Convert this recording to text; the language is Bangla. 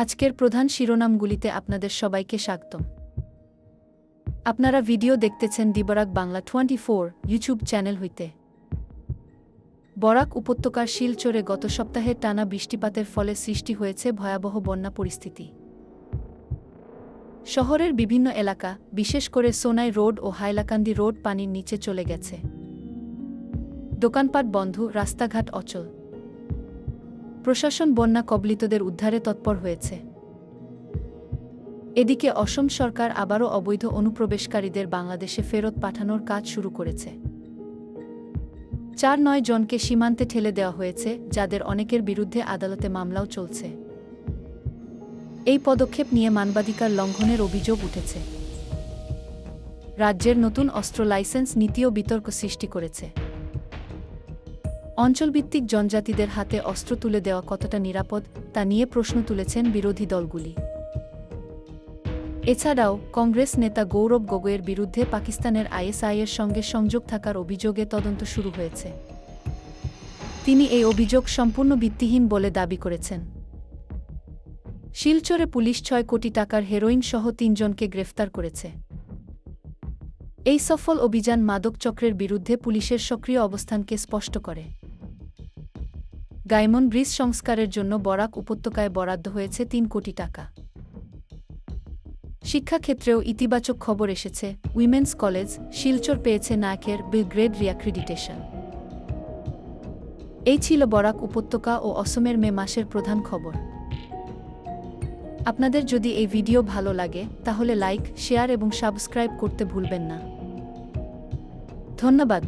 আজকের প্রধান শিরোনামগুলিতে আপনাদের সবাইকে স্বাগতম। আপনারা ভিডিও দেখতেছেন দিবরাক বাংলা টোয়েন্টি ইউটিউব চ্যানেল হইতে। বরাক উপত্যকার শিলচরে গত সপ্তাহে টানা বৃষ্টিপাতের ফলে সৃষ্টি হয়েছে ভয়াবহ বন্যা পরিস্থিতি। শহরের বিভিন্ন এলাকা, বিশেষ করে সোনাই রোড ও হাইলাকান্দি রোড পানির নিচে চলে গেছে। দোকানপাট বন্ধ, রাস্তাঘাট অচল। প্রশাসন বন্যা কবলিতদের উদ্ধারে তৎপর হয়েছে। এদিকে অসম সরকার আবারও অবৈধ অনুপ্রবেশকারীদের বাংলাদেশে ফেরত পাঠানোর কাজ শুরু করেছে। চার নয় জনকে সীমান্তে ঠেলে দেওয়া হয়েছে, যাদের অনেকের বিরুদ্ধে আদালতে মামলাও চলছে। এই পদক্ষেপ নিয়ে মানবাধিকার লঙ্ঘনের অভিযোগ উঠেছে। রাজ্যের নতুন অস্ত্র লাইসেন্স নীতিও বিতর্ক সৃষ্টি করেছে। অঞ্চলভিত্তিক জনজাতিদের হাতে অস্ত্র তুলে দেওয়া কতটা নিরাপদ, তা নিয়ে প্রশ্ন তুলেছেন বিরোধী দলগুলি। এছাড়াও, কংগ্রেস নেতা গৌরব গগৈয়ের বিরুদ্ধে পাকিস্তানের আইএসআইয়ের সঙ্গে সংযোগ থাকার অভিযোগে তদন্ত শুরু হয়েছে। তিনি এই অভিযোগ সম্পূর্ণ ভিত্তিহীন বলে দাবি করেছেন। শিলচরে পুলিশ ছয় কোটি টাকার হেরোইন সহ তিনজনকে গ্রেফতার করেছে। এই সফল অভিযান মাদক চক্রের বিরুদ্ধে পুলিশের সক্রিয় অবস্থানকে স্পষ্ট করে। গাইমন ব্রিজ সংস্কারের জন্য বরাক উপত্যকায় বরাদ্দ হয়েছে তিন কোটি টাকা। শিক্ষাক্ষেত্রেও ইতিবাচক খবর এসেছে। উইমেন্স কলেজ শিলচর পেয়েছে নায়কের বিল গ্রেড রিয়াক্রিডিটেশন এই ছিল বরাক উপত্যকা ও অসমের মে মাসের প্রধান খবর। আপনাদের যদি এই ভিডিও ভালো লাগে, তাহলে লাইক, শেয়ার এবং সাবস্ক্রাইব করতে ভুলবেন না। ধন্যবাদ।